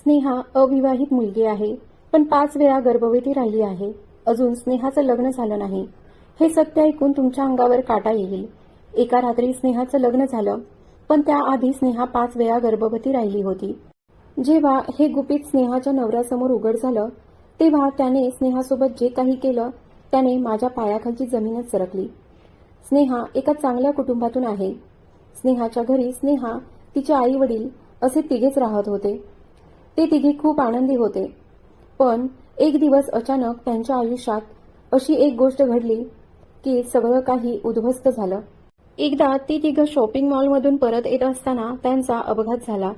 स्नेहा अविवाहित मुलगी आहे. पण पाच वेळा गर्भवती राहिली आहे. अजून स्नेहाचं लग्न झालं नाही. हे सत्य ऐकून तुमच्या अंगावर काटा येईल. एका रात्री स्नेहाचं लग्न झालं पण त्याआधी स्नेहा पाच वेळा गर्भवती राहिली होती. जेव्हा हे गुपित स्नेहाच्या नवऱ्यासमोर उघड झालं तेव्हा त्याने स्नेहासोबत जे काही केलं त्याने माझ्या पायाखालची जमीनच सरकली. स्नेहा एका चांगल्या कुटुंबातून आहे. स्नेहाच्या घरी स्नेहा तिचे आई वडील असे तिघेच राहत होते. ते तिघे खूप आनंदी होते. पण एक दिवस अचानक त्यांच्या आयुष्यात अशी एक गोष्ट घडली की सगळं काही उद्ध्वस्त झालं. एकदा ती तिघं शॉपिंग मॉलमधून परत येत असताना त्यांचा अपघात झाला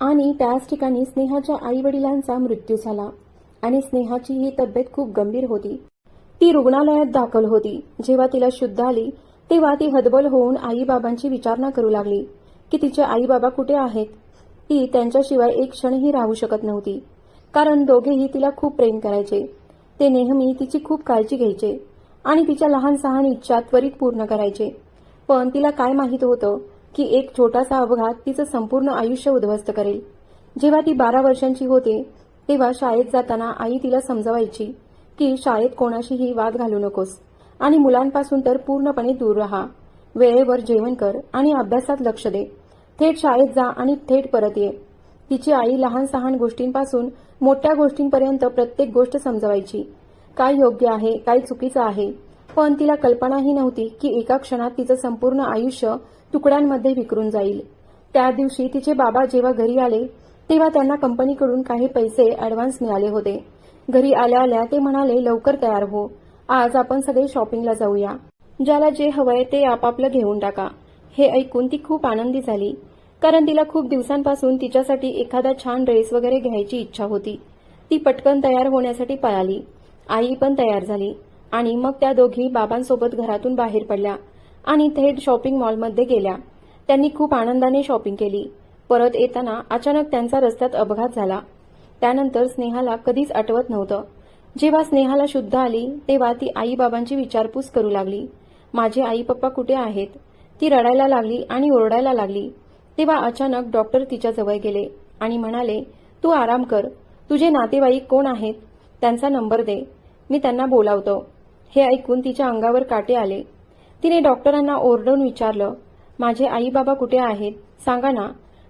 आणि त्याच ठिकाणी स्नेहाच्या आई वडिलांचा मृत्यू झाला आणि स्नेहाची ही तब्येत खूप गंभीर होती. ती रुग्णालयात दाखल होती. जेव्हा तिला शुद्ध आली तेव्हा ती हदबल होऊन आईबाबांची विचारणा करू लागली की तिचे आई बाबा कुठे आहेत? ती त्यांच्याशिवाय एक क्षणही राहू शकत नव्हती. कारण दोघेही तिला खूप प्रेम करायचे. ते नेहमी तिची खूप काळजी घ्यायचे आणि तिच्या लहान सहान इच्छा त्वरित पूर्ण करायचे. पण तिला काय माहीत होतं की एक छोटासा अपघात तिचं संपूर्ण आयुष्य उद्ध्वस्त करेल. जेव्हा ती बारा वर्षांची होते तेव्हा शाळेत जाताना आई तिला समजवायची की शाळेत कोणाशीही वाद घालू नकोस आणि मुलांपासून तर पूर्णपणे दूर राहा. वेळेवर जेवण कर आणि अभ्यासात लक्ष दे. थेट शाळेत जा आणि थेट परत ये. तिची आई लहान सहान गोष्टींपासून मोठ्या गोष्टींपर्यंत प्रत्येक गोष्ट समजवायची. काय योग्य आहे काय चुकीचं आहे? पण तिला कल्पनाही नव्हती की एका क्षणात तिचं संपूर्ण आयुष्य तुकड्यांमध्ये विकरून जाईल. त्या दिवशी तिचे बाबा जेव्हा घरी आले तेव्हा त्यांना कंपनीकडून काही पैसे ऍडव्हान्स मिळाले होते. घरी आल्या आल्या ते म्हणाले लवकर तयार हो. आज आपण सगळे शॉपिंगला जाऊया. ज्याला जे हवंय ते आपापलं घेऊन टाका. हे ऐकून ती खूप आनंदी झाली. कारण तिला खूप दिवसांपासून तिच्यासाठी एखादा छान ड्रेस वगैरे घ्यायची इच्छा होती. ती पटकन तयार होण्यासाठी पळाली. आई पण तयार झाली. आणि मग त्या दोघी बाबांसोबत घरातून बाहेर पडल्या आणि थेट शॉपिंग मॉलमध्ये गेल्या. त्यांनी खूप आनंदाने शॉपिंग केली. परत येताना अचानक त्यांचा रस्त्यात अपघात झाला. त्यानंतर स्नेहाला कधीच आठवत नव्हतं. जेव्हा स्नेहाला शुद्ध आली तेव्हा ती आई बाबांची विचारपूस करू लागली. माझे आई पप्पा कुठे आहेत? ती रडायला लागली आणि ओरडायला लागली. तेव्हा अचानक डॉक्टर तिच्याजवळ गेले आणि म्हणाले तू आराम कर. तुझे नातेवाईक कोण आहेत? त्यांचा नंबर दे. मी त्यांना बोलावतो. हे ऐकून तिच्या अंगावर काटे आले. तिने डॉक्टरांना ओरडून विचारलं माझे आई बाबा कुठे आहेत? सांगा ना.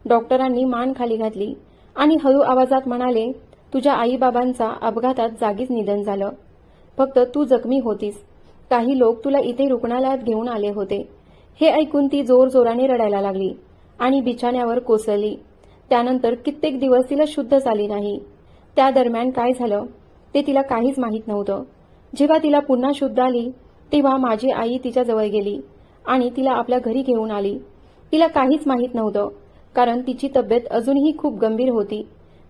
डॉक्टरांनी मान खाली घातली आणि हळू आवाजात म्हणाले तुझ्या आई बाबांचा अपघातात जागीच निधन झालं. फक्त तू जखमी होतीस. काही लोक तुला इथे रुग्णालयात घेऊन आले होते. हे ऐकून ती जोर जोराने रडायला लागली आणि बिछाण्यावर कोसळली. त्यानंतर कित्येक दिवस तिला शुद्ध झाली नाही. त्या दरम्यान काय झालं ते तिला काहीच माहीत नव्हतं. जेव्हा तिला पुन्हा शुद्ध आली तेव्हा माझी आई तिच्याजवळ गेली आणि तिला आपल्या घरी घेऊन आली. तिला काहीच माहीत नव्हतं कारण तिची तब्येत अजूनही खूप गंभीर होती.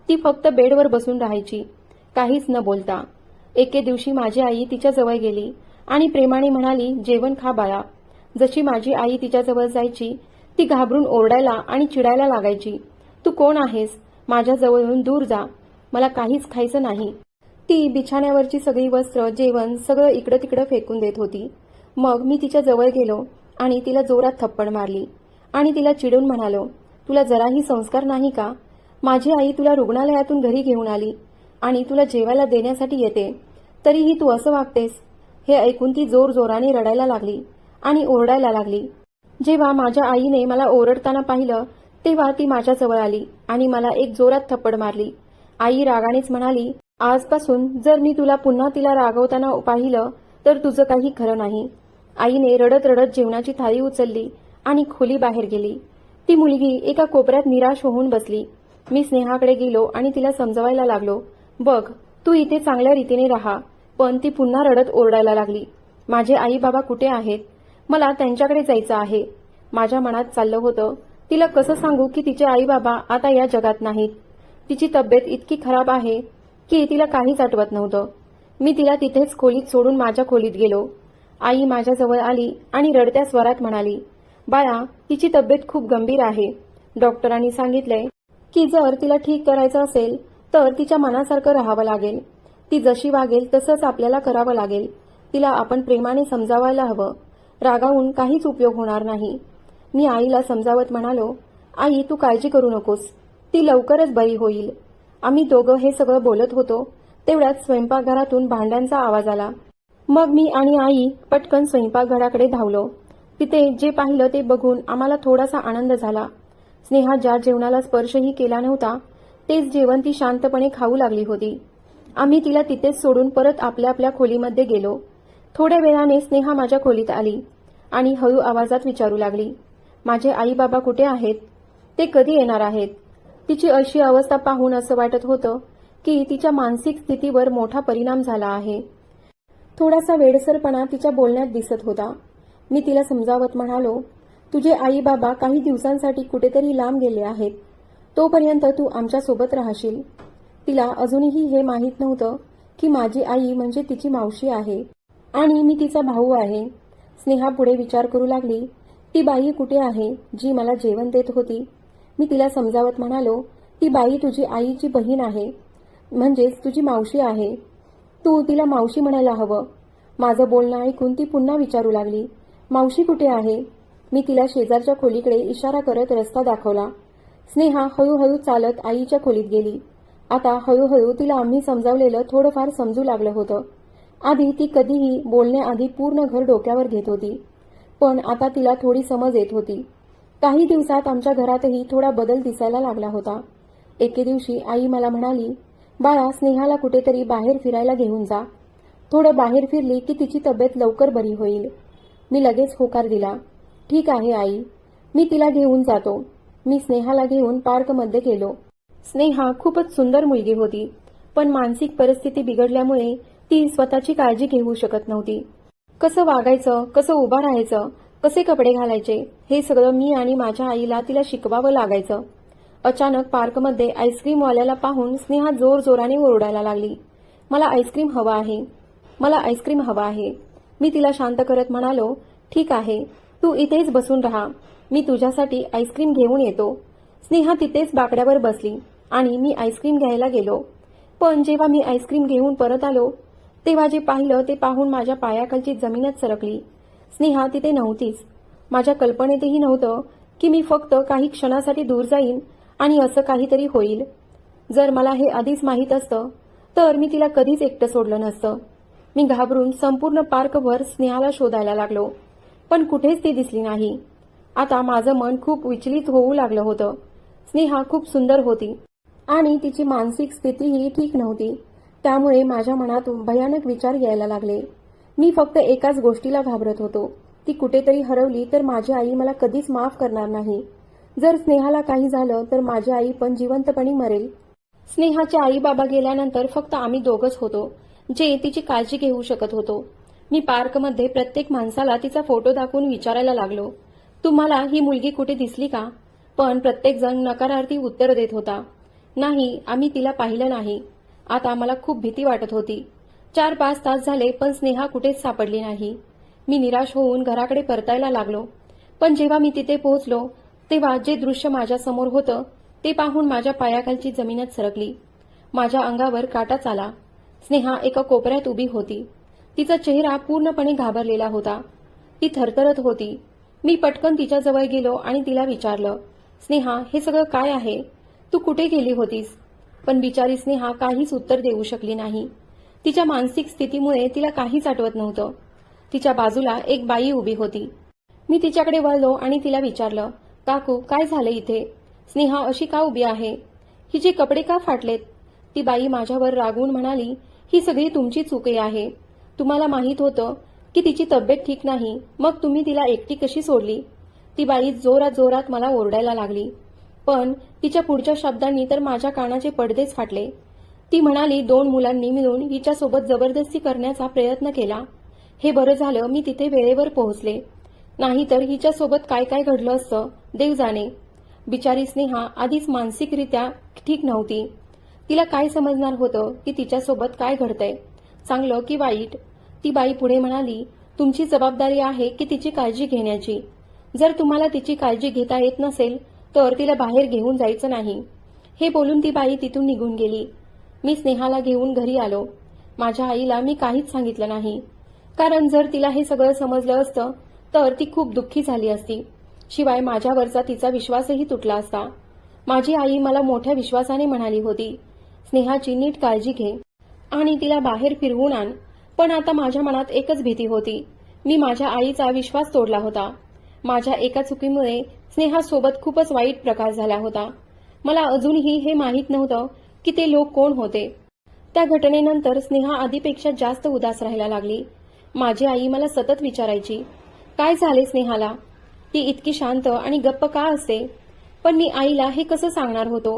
ती फक्त बेडवर बसून राहायची काहीच न बोलता. एके दिवशी माझी आई तिच्याजवळ गेली आणि प्रेमाने म्हणाली जेवण खा बाळा. जशी माझी आई तिच्याजवळ जायची ती घाबरून ओरडायला आणि चिडायला लागायची. तू कोण आहेस? माझ्याजवळून दूर जा. मला काहीच खायचं नाही. ती बिछाण्यावरची सगळी वस्त्र जेवण सगळं इकडं तिकडं फेकून देत होती. मग मी तिच्या जवळ गेलो आणि तिला जोरात थप्पड मारली आणि तिला चिडून म्हणालो तुला जराही संस्कार नाही का? माझी आई तुला रुग्णालयातून घरी घेऊन आली आणि तुला जेवायला देण्यासाठी येते. तरीही तू असं वागतेस. हे ऐकून ती जोर जोराने रडायला लागली. आणि ओरडायला लागली. जेव्हा माझ्या आईने मला ओरडताना पाहिलं तेव्हा ती माझ्याजवळ आली आणि मला एक जोरात थप्पड मारली. आई रागानेच म्हणाली आजपासून जर मी तुला पुन्हा तिला रागवताना पाहिलं तर तुझं काही खरं नाही. आईने रडत रडत जेवणाची थाळी उचलली आणि खोली बाहेर गेली. ती मुलगी एका कोपऱ्यात निराश होऊन बसली. मी स्नेहाकडे गेलो आणि तिला समजवायला लागलो. बघ तू इथे चांगल्या रीतीने राहा. पण ती पुन्हा रडत ओरडायला लागली. माझे आई बाबा कुठे आहेत? मला त्यांच्याकडे जायचं आहे. माझ्या मनात चाललं होतं तिला कसं सांगू की तिचे आई बाबा आता या जगात नाहीत. तिची तब्येत इतकी खराब आहे की तिला काहीच आठवत नव्हतं. मी तिला तिथेच खोलीत सोडून माझ्या खोलीत गेलो. आई माझ्याजवळ आली आणि रडत्या स्वरात म्हणाली बाळा तिची तब्येत खूप गंभीर आहे. डॉक्टरांनी सांगितलंय की जर तिला ठीक करायचं असेल तर तिच्या मनासारखं राहावं लागेल. ती जशी वागेल तसंच आपल्याला करावं लागेल. तिला आपण प्रेमाने समजावायला हवं. रागावून काहीच उपयोग होणार नाही. मी आईला समजावत म्हणालो आई तू काळजी करू नकोस. ती लवकरच बरी होईल. आम्ही दोघं हे सगळं बोलत होतो तेवढ्यात स्वयंपाकघरातून भांड्यांचा आवाज आला. मग मी आणि आई पटकन स्वयंपाकघराकडे धावलो. तिथे जे पाहिलं ते बघून आम्हाला थोडासा आनंद झाला. स्नेहा ज्या जेवणाला स्पर्शही केला नव्हता तेच जेवण ती शांतपणे खाऊ लागली होती. आम्ही तिला तिथेच सोडून परत आपल्या आपल्या खोलीमध्ये गेलो. थोड्या वेळाने स्नेहा माझ्या खोलीत आली आणि हळू आवाजात विचारू लागली. माझे आई बाबा कुठे आहेत? ते कधी येणार आहेत? तिची अशी अवस्था पाहून असं वाटत होतं की तिच्या मानसिक स्थितीवर मोठा परिणाम झाला आहे. थोडासा वेडसरपणा तिच्या बोलण्यात दिसत होता. मी तिला समजावत म्हणालो तुझे आई बाबा काही दिवसांसाठी कुठेतरी लांब गेले आहेत. तोपर्यंत तू आमच्यासोबत राहशील. तिला अजूनही हे माहीत नव्हतं की माझी आई म्हणजे तिची मावशी आहे. आणि मी तिचा भाऊ आहे. स्नेहा पुढे विचार करू लागली ती बाई कुठे आहे जी मला जेवण देत होती? मी तिला समजावत म्हणालो ती बाई तुझी आईची बहीण आहे म्हणजेच तुझी मावशी आहे. तू तिला मावशी म्हणायला हवं. माझं बोलणं ऐकून ती पुन्हा विचारू लागली मावशी कुठे आहे? मी तिला शेजारच्या खोलीकडे इशारा करत रस्ता दाखवला. स्नेहा हळूहळू चालत आईच्या खोलीत गेली. आता हळूहळू तिला आम्ही समजावलेलं थोडंफार समजू लागलं होतं. आधी ती कधीही बोलण्याआधी पूर्ण घर डोक्यावर घेत होती. पण आता तिला थोडी समज येत होती. काही दिवसात आमच्या घरातही थोडा बदल दिसायला लागला होता. एके दिवशी आई मला म्हणाली बाळा स्नेहाला कुठेतरी बाहेर फिरायला घेऊन जा. थोडं बाहेर फिरली की तिची तब्येत लवकर बरी होईल. मी लगेच होकार दिला ठीक आहे आई. मी तिला घेऊन जातो. मी स्नेहाला घेऊन पार्कमध्ये गेलो. स्नेहा खूपच सुंदर मुलगी होती पण मानसिक परिस्थिती बिघडल्यामुळे ती स्वतःची काळजी घेऊ शकत नव्हती. कसं वागायचं कसं उभं राहायचं कसे कपडे घालायचे हे सगळं मी आणि माझ्या आईला तिला शिकवावं लागायचं. अचानक पार्कमध्ये आईस्क्रीमवाल्याला पाहून स्नेहा जोर जोराने ओरडायला लागली. मला आईस्क्रीम हवा आहे. मला आईस्क्रीम हवा आहे. मी तिला शांत करत म्हणालो ठीक आहे. तू इथेच बसून राहा. मी तुझ्यासाठी आईस्क्रीम घेऊन येतो. स्नेहा तिथेच बाकड्यावर बसली आणि मी आईस्क्रीम घ्यायला गेलो. पण जेव्हा मी आईस्क्रीम घेऊन परत आलो तेव्हा जे पाहिलं ते पाहून माझ्या पायाखालची जमीनच सरकली. स्नेहा तिथे नव्हतीच. माझ्या कल्पनेतही नव्हतं की मी फक्त काही क्षणासाठी दूर जाईन आणि असं काहीतरी होईल. जर मला हे आधीच माहीत असतं तर मी तिला कधीच एकटं सोडलं नसतं. मी घाबरून संपूर्ण पार्कभर स्नेहाला शोधायला लागलो पण कुठेच ती दिसली नाही. आता माझं मन खूप विचलित होऊ लागलं होतं. स्नेहा खूप सुंदर होती आणि तिची मानसिक स्थितीही ठीक नव्हती. त्यामुळे माझ्या मनात भयानक विचार यायला लागले. मी फक्त एकाच गोष्टीला घाबरत होतो. ती कुठेतरी हरवली तर माझी आई मला कधीच माफ करणार नाही. जर स्नेहाला काही झालं तर माझी आई पण जिवंतपणी मरेल. स्नेहाचे आई बाबा गेल्यानंतर फक्त आम्ही दोघच होतो जे तिची काळजी घेऊ शकत होतो. मी पार्कमध्ये प्रत्येक माणसाला तिचा फोटो दाखवून विचारायला लागलो. तुम्हाला ही मुलगी कुठे दिसली का? पण प्रत्येक जण नकारार्थी उत्तर देत होता. नाही आम्ही तिला पाहिलं नाही. आता मला खूप भीती वाटत होती. चार पाच तास झाले पण स्नेहा कुठेच सापडली नाही. मी निराश होऊन घराकडे परतायला लागलो. पण जेव्हा मी तिथे पोहोचलो तेव्हा जे दृश्य माझ्यासमोर होतं ते पाहून माझ्या पायाखालची जमीनच सरकली. माझ्या अंगावर काटाच आला. स्नेहा एका कोपऱ्यात उभी होती. तिचा चेहरा पूर्णपणे घाबरलेला होता. ती थरथरत होती. मी पटकन तिच्याजवळ गेलो आणि तिला विचारलं स्नेहा हे सगळं काय आहे? तू कुठे गेली होतीस? पण बिचारी स्नेहा काहीच उत्तर देऊ शकली नाही. तिच्या मानसिक स्थितीमुळे तिला काहीच आठवत नव्हतं. तिच्या बाजूला एक बाई उभी होती. मी तिच्याकडे वळलो आणि तिला विचारलं काकू काय झालं इथे? स्नेहा अशी का उभी आहे? हिचे कपडे का फाटलेत? ती बाई माझ्यावर रागवून म्हणाली ही सगळी तुमची चुकी आहे. तुम्हाला माहीत होतं की तिची तब्येत ठीक नाही. मग तुम्ही तिला एकटी कशी सोडली? ती बाई जोरात जोरात मला ओरडायला लागली. पण तिच्या पुढच्या शब्दांनी तर माझ्या कानाचे पडदेच फाटले. ती म्हणाली दोन मुलांनी मिळून हिच्यासोबत जबरदस्ती करण्याचा प्रयत्न केला. हे बरं झालं मी तिथे वेळेवर पोहोचले. नाहीतर हिच्यासोबत काय काय घडलं असतं देव जाणे. बिचारी स्नेहा आधीच मानसिकरित्या ठीक नव्हती. तिला काय समजणार होतं की तिच्यासोबत काय घडतंय? चांगलं की वाईट? ती बाई पुढे म्हणाली तुमची जबाबदारी आहे की तिची काळजी घेण्याची. जर तुम्हाला तिची काळजी घेता येत नसेल तर तिला बाहेर घेऊन जायचं नाही. हे बोलून ती बाई तिथून निघून गेली. मी स्नेहाला घेऊन घरी आलो. माझ्या आईला मी काहीच सांगितलं नाही. कारण जर तिला हे सगळं समजलं असतं तर ती खूप दुःखी झाली असती. शिवाय माझ्यावरचा तिचा विश्वासही तुटला असता. माझी आई मला मोठ्या विश्वासाने म्हणाली होती स्नेहाची नीट काळजी घे. आणि तिला बाहेर फिरवून आण. पण आता माझ्या मनात एकच भीती होती. मी माझ्या आईचा विश्वास तोडला होता. माझ्या एका चुकीमुळे स्नेहासोबत खूपच वाईट प्रकार झाला होता. मला अजूनही हे माहीत नव्हतं की ते लोक कोण होते. त्या घटनेनंतर स्नेहा आधीपेक्षा जास्त उदास राहायला लागली. माझी आई मला सतत विचारायची काय झाले स्नेहाला? ती इतकी शांत आणि गप्प का असते? पण मी आईला हे कसं सांगणार होतो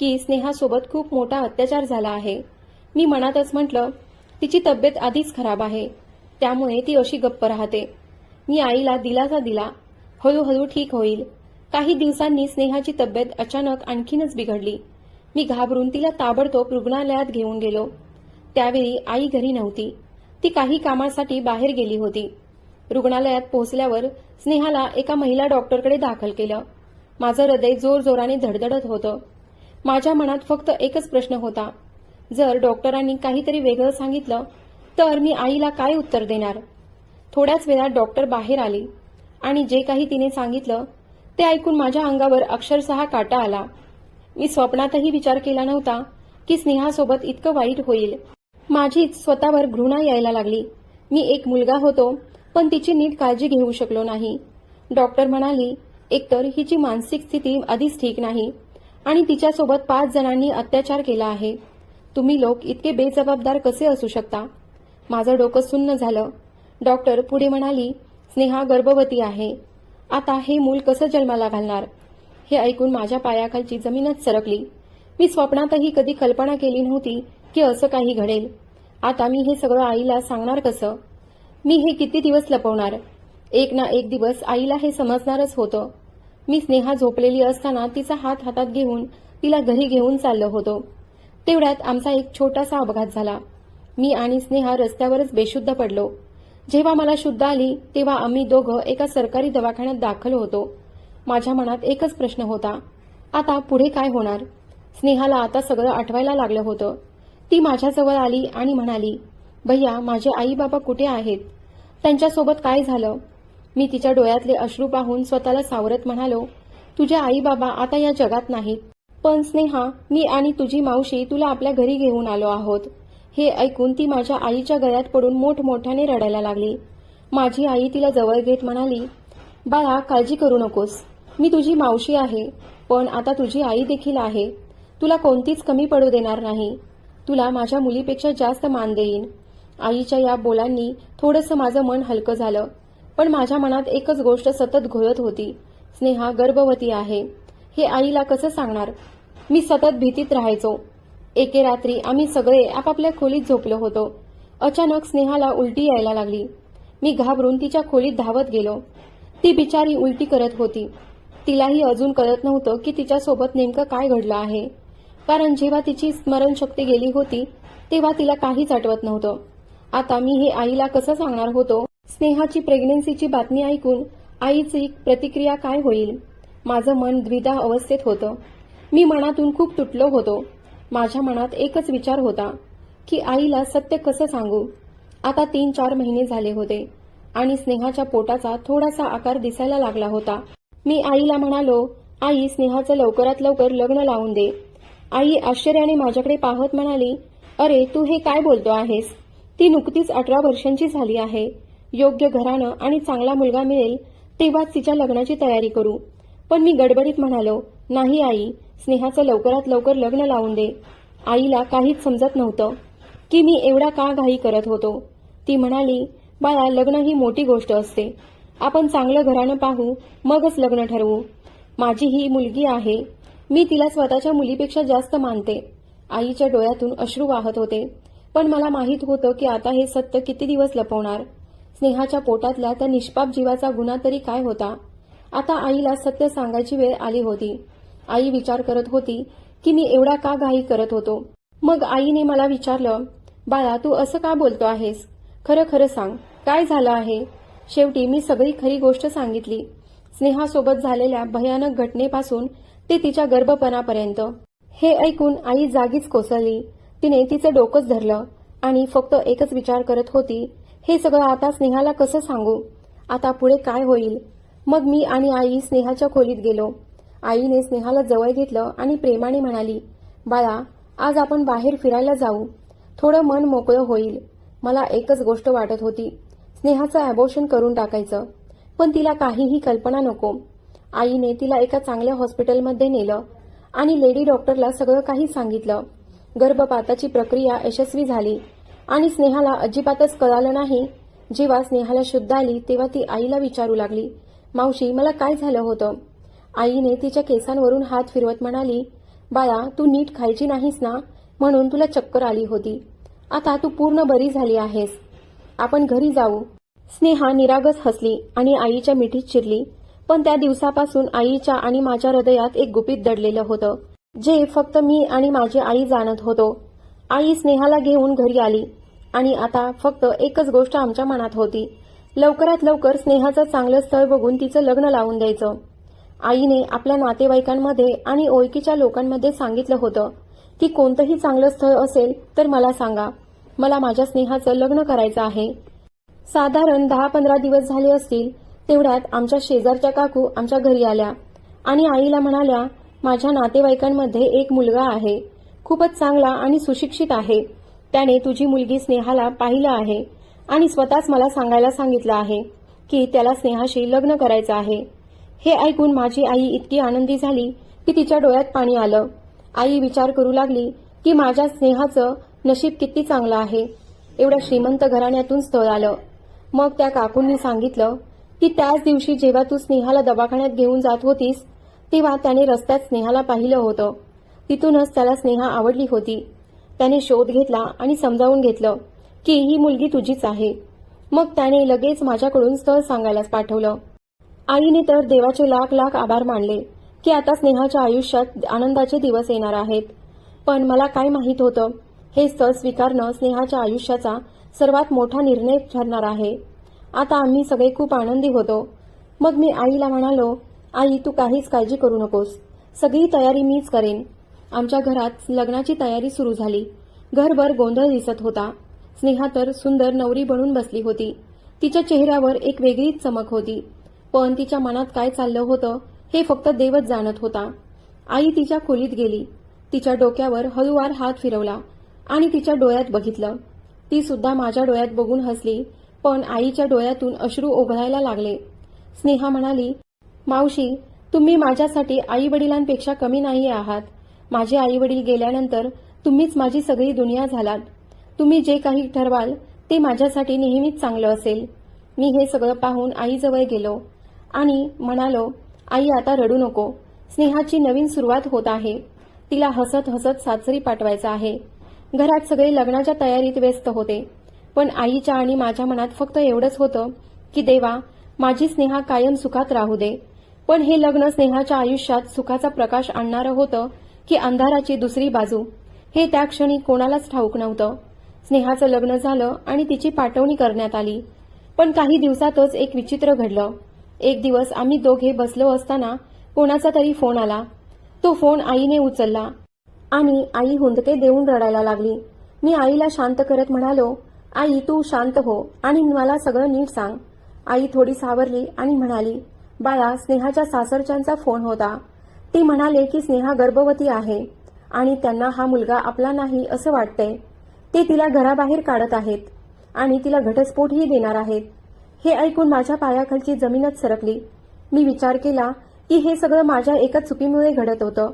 की स्नेहासोबत खूप मोठा अत्याचार झाला आहे? मी मनातच म्हटलं तिची तब्येत आधीच खराब आहे. त्यामुळे ती अशी गप्प राहते. मी आईला दिलासा दिला. हळूहळू ठीक होईल. काही दिवसांनी स्नेहाची तब्येत अचानक आणखीनच बिघडली. मी घाबरून तिला ताबडतोब रुग्णालयात घेऊन गेलो. त्यावेळी आई घरी नव्हती. ती काही कामासाठी बाहेर गेली होती. रुग्णालयात पोहोचल्यावर स्नेहाला एका महिला डॉक्टरकडे दाखल केलं. माझं हृदय जोरजोराने धडधडत होतं. माझ्या मनात फक्त एकच प्रश्न होता. जर डॉक्टरांनी काहीतरी वेगळं सांगितलं तर मी आईला काय उत्तर देणार? थोड्याच वेळात डॉक्टर बाहेर आली आणि जे काही तिने सांगितलं ते ऐकून माझ्या अंगावर अक्षरशः काटा आला. मी स्वप्नातही विचार केला नव्हता की स्नेहासोबत इतकं वाईट होईल. माझीच स्वतःवर घृणा यायला लागली. मी एक मुलगा होतो पण तिची नीट काळजी घेऊ शकलो नाही. डॉक्टर म्हणाली एकतर हिची मानसिक स्थिती आधीच ठीक नाही आणि तिच्यासोबत पाच जणांनी अत्याचार केला आहे. तुम्ही लोक इतके बेजबाबदार कसे असू शकता? माझं डोकं सुन्न झालं. डॉक्टर पुढे म्हणाली स्नेहा गर्भवती आहे. आता हे मूल कसं जन्माला घालणार? हे ऐकून माझ्या पायाखालची जमीनच सरकली. मी स्वप्नातही कधी कल्पना केली नव्हती की असं काही घडेल. आता मी हे सगळं आईला सांगणार कसं? मी हे किती दिवस लपवणार? एक ना एक दिवस आईला हे समजणारच होतं. मी स्नेहा झोपलेली असताना तिचा हात हातात घेऊन तिला घरी घेऊन चाललो होतो. तेवढ्यात आमचा एक छोटासा अपघात झाला. मी आणि स्नेहा रस्त्यावरच बेशुद्ध पडलो. जेव्हा मला शुद्ध आली तेव्हा आम्ही दोघं एका सरकारी दवाखान्यात दाखल होतो. माझ्या मनात एकच प्रश्न होता आता पुढे काय होणार? स्नेहाला आता सगळं आठवायला लागलं होतं. ती माझ्याजवळ आली आणि म्हणाली भैया माझे आई बाबा कुठे आहेत? त्यांच्यासोबत काय झालं? मी तिच्या डोळ्यातले अश्रू पाहून स्वतःला सावरत म्हणालो तुझे आई बाबा आता या जगात नाहीत. पण स्नेहा मी आणि तुझी मावशी तुला आपल्या घरी घेऊन आलो आहोत. हे ऐकून ती माझ्या आईच्या गळ्यात पडून मोठमोठ्याने रडायला लागली. माझी आई तिला जवळ घेत म्हणाली बाळा काळजी करू नकोस. मी तुझी मावशी आहे पण आता तुझी आई देखील आहे. तुला कोणतीच कमी पडू देणार नाही. तुला माझ्या मुलीपेक्षा जास्त मान देईन. आईच्या या बोलांनी थोडंसं माझं मन हलकं झालं पण माझ्या मनात एकच गोष्ट सतत घोळत होती. स्नेहा गर्भवती आहे. हे आईला कसं सांगणार? मी सतत भीतीत राहायचो. एके रात्री आम्ही सगळे आपापल्या खोलीत झोपलो होतो. अचानक स्नेहाला उलटी यायला लागली. मी घाबरून तिच्या खोलीत धावत गेलो. ती बिचारी उलटी करत होती. तिलाही अजून कळत नव्हतं की तिच्यासोबत नेमकं काय घडलं आहे. कारण जेव्हा तिची स्मरणशक्ती गेली होती तेव्हा तिला काहीच आठवत नव्हतं. आता मी हे आईला कसं सांगणार होतो? स्नेहाची प्रेग्नेन्सीची बातमी ऐकून आईची प्रतिक्रिया काय होईल? माझं मन द्विधा अवस्थेत होतं. मी मनातून खूप तुटलो होतो. माझ्या मनात एकच विचार होता की आईला सत्य कसं सांगू? आता तीन चार महिने झाले होते आणि स्नेहाच्या पोटाचा थोडासा आकार दिसायला लागला होता. मी आईला म्हणालो आई स्नेहाचं लवकरात लवकर लग्न लावून दे. आई आश्चर्याने माझ्याकडे पाहत म्हणाली अरे तू हे काय बोलतो आहेस? ती नुकतीच अठरा वर्षांची झाली आहे. योग्य घराणं आणि चांगला मुलगा मिळेल तेव्हाच तिच्या लग्नाची तयारी करू. पण मी गडबडीत म्हणालो नाही आई स्नेहाचं लवकरात लवकर लग्न लावून दे. आईला काहीच समजत नव्हतं की मी एवढा का घाई करत होतो. ती म्हणाली बाळा लग्न ही मोठी गोष्ट असते. आपण चांगलं घरानं पाहू मगच लग्न ठरवू. माझी ही मुलगी आहे. मी तिला स्वतःच्या मुलीपेक्षा जास्त मानते. आईच्या डोळ्यातून अश्रू वाहत होते. पण मला माहीत होतं की आता हे सत्य किती दिवस लपवणार? स्नेहाच्या पोटातल्या त्या निष्पाप जीवाचा गुन्हा तरी काय होता? आता आईला सत्य सांगायची वेळ आली होती. आई विचार करत होती की मी एवढा का घाई करत होतो? मग आईने मला विचारलं बाळा तू असं का बोलतो आहेस? खरं खरं सांग काय झालं आहे? शेवटी मी सगळी खरी गोष्ट सांगितली. स्नेहासोबत झालेल्या भयानक घटनेपासून ते तिच्या गर्भपणापर्यंत. हे ऐकून आई जागीच कोसळली. तिने तिचं डोकंच धरलं आणि फक्त एकच विचार करत होती हे सगळं आता स्नेहाला कसं सांगू? आता पुढे काय होईल? मग मी आणि आई स्नेहाच्या खोलीत गेलो. आईने स्नेहाला जवळ घेतलं आणि प्रेमाने म्हणाली बाळा आज आपण बाहेर फिरायला जाऊ. थोडं मन मोकळं होईल. मला एकच गोष्ट वाटत होती. स्नेहाचं अबॉर्शन करून टाकायचं. पण तिला काहीही कल्पना नको. आईने तिला एका चांगल्या हॉस्पिटलमध्ये नेलं आणि लेडी डॉक्टरला सगळं काही सांगितलं. गर्भपाताची प्रक्रिया यशस्वी झाली आणि स्नेहाला अजिबातच कळालं नाही. जेव्हा स्नेहाला शुद्ध आली तेव्हा ती आईला विचारू लागली मावशी मला काय झालं होतं? आईने तिच्या केसांवरून हात फिरवत म्हणाली बाळा तू नीट खायची नाहीस ना? म्हणून तुला चक्कर आली होती. आता तू पूर्ण बरी झाली आहेस. आपण घरी जाऊ. स्नेहा निरागस हसली आणि आईच्या मिठीत चिरली. पण त्या दिवसापासून आईच्या आणि माझ्या हृदयात एक गुपित दडलेलं होतं. जे फक्त मी आणि माझी आई जाणत होतो. आई स्नेहाला घेऊन घरी आली आणि आता फक्त एकच गोष्ट आमच्या मनात होती. लवकरात लवकर स्नेहाचं चांगलं स्थळ बघून तिचं लग्न लावून द्यायचं. आईने आपल्या नातेवाईकांमध्ये आणि ओळखीच्या लोकांमध्ये सांगितलं होतं की कोणतंही चांगलं स्थळ असेल तर मला सांगा. मला माझ्या स्नेहाचं लग्न करायचं आहे. साधारण दहा पंधरा दिवस झाले असतील तेवढ्यात आमच्या शेजारच्या काकू आमच्या घरी आल्या आणि आईला म्हणाल्या माझ्या नातेवाईकांमध्ये एक मुलगा आहे. खूपच चांगला आणि सुशिक्षित आहे. त्याने तुझी मुलगी स्नेहाला पाहिलं आहे आणि स्वतःच मला सांगायला सांगितलं आहे की त्याला स्नेहाशी लग्न करायचं आहे. हे ऐकून माझी आई इतकी आनंदी झाली की तिच्या डोळ्यात पाणी आलं. आई विचार करू लागली की माझ्या स्नेहाचं नशीब किती चांगलं आहे. एवढ्या श्रीमंत घराण्यातून स्थळ आलं. मग त्या काकूंनी सांगितलं की त्याच दिवशी जेव्हा तू स्नेहाला दवाखान्यात घेऊन जात होतीस तेव्हा त्याने रस्त्यात स्नेहाला पाहिलं होतं. तिथूनच त्याला स्नेहा आवडली होती. त्याने शोध घेतला आणि समजावून घेतलं की ही मुलगी तुझीच आहे. मग त्याने लगेच माझ्याकडून स्थळ सांगायलाच पाठवलं. आईने तर देवाचे लाख लाख आभार मानले की आता स्नेहाच्या आयुष्यात आनंदाचे दिवस येणार आहेत. पण मला काय माहीत होतं? हे स्थळ स्वीकारणं स्नेहाच्या आयुष्याचा सर्वात मोठा निर्णय ठरणार आहे. आता आम्ही सगळे खूप आनंदी होतो. मग मी आईला म्हणालो आई तू काहीच काळजी करू नकोस. सगळी तयारी मीच करेन. आमच्या घरात लग्नाची तयारी सुरू झाली. घरभर गोंधळ दिसत होता. स्नेहा तर सुंदर नवरी बनून बसली होती. तिच्या चेहऱ्यावर एक वेगळीच चमक होती. पण तिच्या मनात काय चाललं होतं हे फक्त देवच जाणत होता. आई तिच्या खोलीत गेली. तिच्या डोक्यावर हळूवार हात फिरवला आणि तिच्या डोळ्यात बघितलं. ती सुद्धा माझ्या डोळ्यात बघून हसली पण आईच्या डोळ्यातून अश्रू ओघळायला लागले. स्नेहा म्हणाली मावशी तुम्ही माझ्यासाठी आई वडिलांपेक्षा कमी नाही आहात. माझे आई वडील गेल्यानंतर तुम्हीच माझी सगळी दुनिया झालात. तुम्ही जे काही ठरवाल ते माझ्यासाठी नेहमीच चांगलं असेल. मी हे सगळं पाहून आईजवळ गेलो. आणि म्हणालो आई आता रडू नको. स्नेहाची नवीन सुरुवात होत आहे. तिला हसत हसत सासरी पाठवायचं आहे. घरात सगळे लग्नाच्या तयारीत व्यस्त होते. पण आईच्या आणि माझ्या मनात फक्त एवढंच होतं की देवा माझी स्नेहा कायम सुखात राहू दे. पण हे लग्न स्नेहाच्या आयुष्यात सुखाचा प्रकाश आणणारं होतं की अंधाराची दुसरी बाजू. हे त्या क्षणी कोणालाच ठाऊक नव्हतं. स्नेहाचं लग्न झालं आणि तिची पाठवणी करण्यात आली. पण काही दिवसातच एक विचित्र घडलं. एक दिवस आम्ही दोघे बसलो असताना कोणाचा तरी फोन आला. तो फोन आईने उचलला आणि आई हुंदके देऊन रडायला लागली. मी आईला शांत करत म्हणालो आई तू शांत हो आणि मला सगळं नीट सांग. आई थोडी सावरली आणि म्हणाली बाळा स्नेहाच्या सासरच्यांचा फोन होता. ते म्हणाले की स्नेहा गर्भवती आहे आणि त्यांना हा मुलगा आपला नाही असं वाटतंय. ते तिला घराबाहेर काढत आहेत आणि तिला घटस्फोटही देणार आहेत. हे ऐकून माझ्या पायाखालची जमीनच सरकली. मी विचार केला की हे सगळं माझ्या एका चुकीमुळे घडत होतं.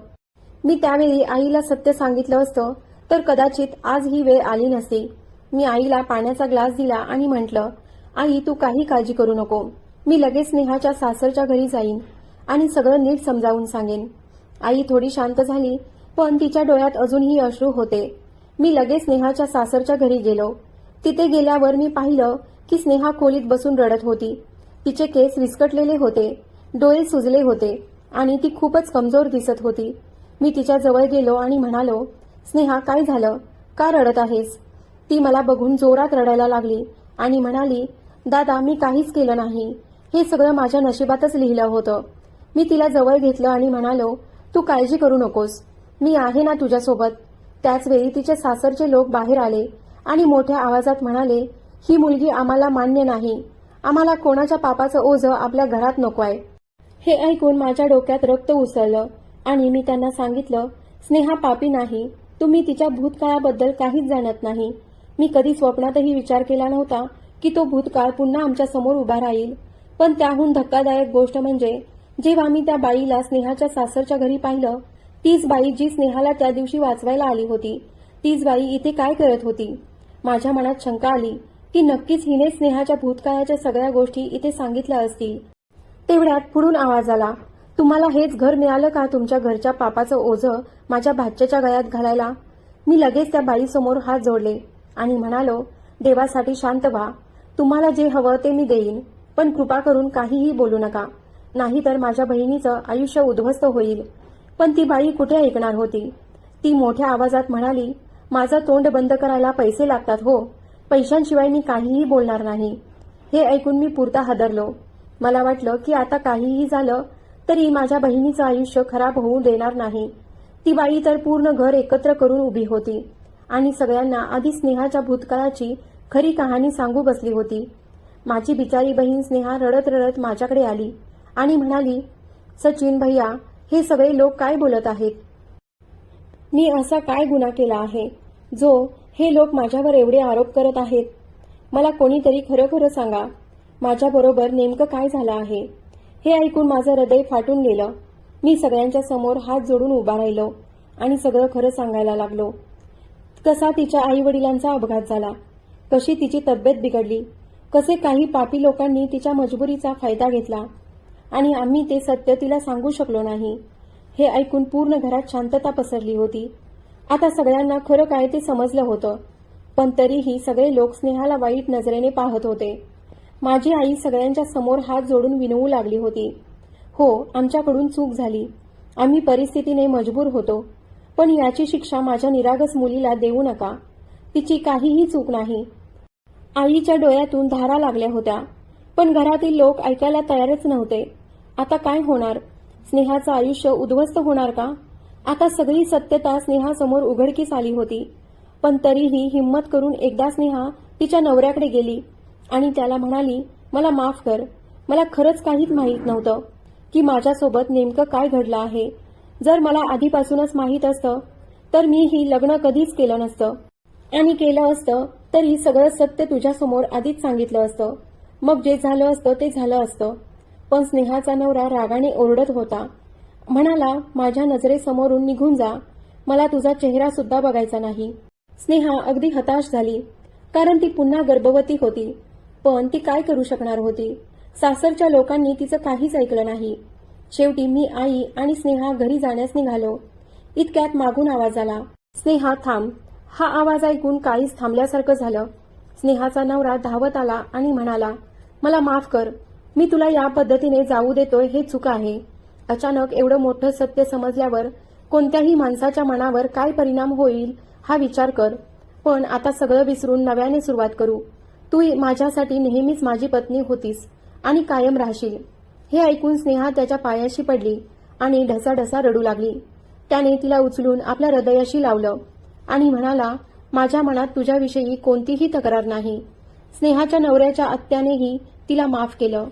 मी त्यावेळी आईला सत्य सांगितलं असतं तर कदाचित आज ही वेळ आली नसती. मी आईला पाण्याचा ग्लास दिला आणि म्हटलं आई तू काही काळजी करू नको. मी लगेच नेहाच्या सासरच्या घरी जाईन आणि सगळं नीट समजावून सांगेन. आई थोडी शांत झाली पण तिच्या डोळ्यात अजूनही अश्रू होते. मी लगेच नेहाच्या सासरच्या घरी गेलो. तिथे गेल्यावर मी पाहिलं की स्नेहा खोलीत बसून रडत होती. तिचे केस विस्कटलेले होते डोळे सुजले होते आणि ती खूपच कमजोर दिसत होती. मी तिच्या जवळ गेलो आणि म्हणालो स्नेहा काय झालं? का रडत आहेस? ती मला बघून जोरात रडायला लागली आणि म्हणाली दादा मी काहीच केलं नाही. हे सगळं माझ्या नशिबातच लिहिलं होतं. मी तिला जवळ घेतलं आणि म्हणालो तू काळजी करू नकोस. मी आहे ना तुझ्यासोबत. त्याचवेळी तिचे सासरचे लोक बाहेर आले आणि मोठ्या आवाजात म्हणाले ही मुलगी आम्हाला मान्य नाही. आम्हाला कोणाच्या पापाचं ओझं आपल्या घरात नको आहे. हे ऐकून माझ्या डोक्यात रक्त उसळलं आणि मी त्यांना सांगितलं स्नेहा पापी नाही. तुम्ही तिच्या भूतकाळाबद्दल काहीच जाणत नाही. मी कधी स्वप्नातही विचार केला नव्हता की तो भूतकाळ पुन्हा आमच्यासमोर उभा राहील. पण त्याहून धक्कादायक गोष्ट म्हणजे जेव्हा मी त्या बाईला स्नेहाच्या सासरच्या घरी पाहिलं तीच बाई जी स्नेहाला त्या दिवशी वाचवायला आली होती तीच बाई इथे काय करत होती? माझ्या मनात शंका आली. की नक्कीच हिने स्नेहाच्या भूतकाळाच्या सगळ्या गोष्टी इथे सांगितल्या असतील. तेवढ्यात पुढून आवाज आला तुम्हाला हेच घर मिळालं का तुमच्या घरच्या पापाचं ओझं माझ्या भाच्याच्या गळ्यात घालायला? मी लगेच त्या बाईसमोर हात जोडले आणि म्हणालो देवासाठी शांत व्हा. तुम्हाला जे हवं ते मी देईन पण कृपा करून काहीही बोलू नका. नाहीतर माझ्या बहिणीचं आयुष्य उद्ध्वस्त होईल. पण ती बाई कुठे ऐकणार होती? ती मोठ्या आवाजात म्हणाली माझं तोंड बंद करायला पैसे लागतात हो. पैशांशिवाय मी काहीही बोलणार नाही. हे ऐकून मी पुरता हादरलो. मला वाटलं की आता काहीही झालं तरी माझ्या बहिणीचं आयुष्य खराब होऊ देणार नाही. ती बाई तर पूर्ण घर एकत्र करून उभी होती आणि सगळ्यांना आधी स्नेहाच्या भूतकाळाची खरी कहाणी सांगू बसली होती. माझी बिचारी बहीण स्नेहा रडत रडत माझ्याकडे आली आणि म्हणाली सचिन भैया हे सगळे लोक काय बोलत आहेत? मी असा काय गुन्हा केला आहे? जो हे लोक माझ्यावर एवढे आरोप करत आहेत. मला कोणीतरी खरं खरं सांगा माझ्याबरोबर नेमकं काय झालं आहे? हे ऐकून माझं हृदय फाटून गेलं. मी सगळ्यांच्या समोर हात जोडून उभा राहिलो आणि सगळं खरं सांगायला लागलो. कसा तिच्या आई वडिलांचा अपघात झाला? कशी तिची तब्येत बिघडली? कसे काही पापी लोकांनी तिच्या मजबुरीचा फायदा घेतला? आणि आम्ही ते सत्य तिला सांगू शकलो नाही. हे ऐकून पूर्ण घरात शांतता पसरली होती. आता सगळ्यांना खरं काय ते समजलं होतं. पण तरीही सगळे लोक स्नेहाला वाईट नजरेने पाहत होते. माझी आई सगळ्यांच्या समोर हात जोडून विनवू लागली होती. हो आमच्याकडून चूक झाली. आम्ही परिस्थितीने मजबूर होतो. पण याची शिक्षा माझ्या निरागस मुलीला देऊ नका. तिची काहीही चूक नाही. आईच्या डोळ्यातून धारा लागल्या होत्या. पण घरातील लोक ऐकायला तयारच नव्हते. आता काय होणार? स्नेहाचं आयुष्य उद्ध्वस्त होणार का? आता सगळी सत्यता स्नेहासमोर उघडकीस आली होती. पण तरीही हिंमत करून एकदा स्नेहा तिच्या नवऱ्याकडे गेली आणि त्याला म्हणाली मला माफ कर. मला खरंच काहीच माहीत नव्हतं की माझ्यासोबत नेमकं काय घडलं आहे. जर मला आधीपासूनच माहीत असतं तर मी ही लग्न कधीच केलं नसतं. आणि केलं असतं तर ही सगळं सत्य तुझ्यासमोर आधीच सांगितलं असतं. मग जे झालं असतं ते झालं असतं. पण स्नेहाचा नवरा रागाने ओरडत होता. म्हणाला माझ्या नजरेसमोरून निघून जा. मला तुझा चेहरा सुद्धा बघायचा नाही. स्नेहा अगदी हताश झाली कारण ती पुन्हा गर्भवती होती. पण ती काय करू शकणार होती? सासरच्या लोकांनी तिचं काहीच ऐकलं नाही. शेवटी मी आई आणि स्नेहा घरी जाण्यास निघालो. इतक्यात मागून आवाज आला स्नेहा थांब. हा आवाज ऐकून काहीच थांबल्यासारखं झालं. स्नेहाचा नवरा धावत आला आणि म्हणाला मला माफ कर. मी तुला या पद्धतीने जाऊ देतोय हे चूक आहे. अचानक एवढं मोठं सत्य समजल्यावर कोणत्याही माणसाच्या मनावर काय परिणाम होईल हा विचार कर. पण आता सगळं विसरून नव्याने सुरुवात करू. तू माझ्यासाठी नेहमीच माझी पत्नी होतीस आणि कायम राहशील. हे ऐकून स्नेहा त्याच्या पायाशी पडली आणि ढसाढसा रडू लागली. त्याने तिला उचलून आपल्या हृदयाशी लावलं आणि म्हणाला माझ्या मनात तुझ्याविषयी कोणतीही तक्रार नाही. स्नेहाच्या नवऱ्याच्या आत्यानेही तिला माफ केलं.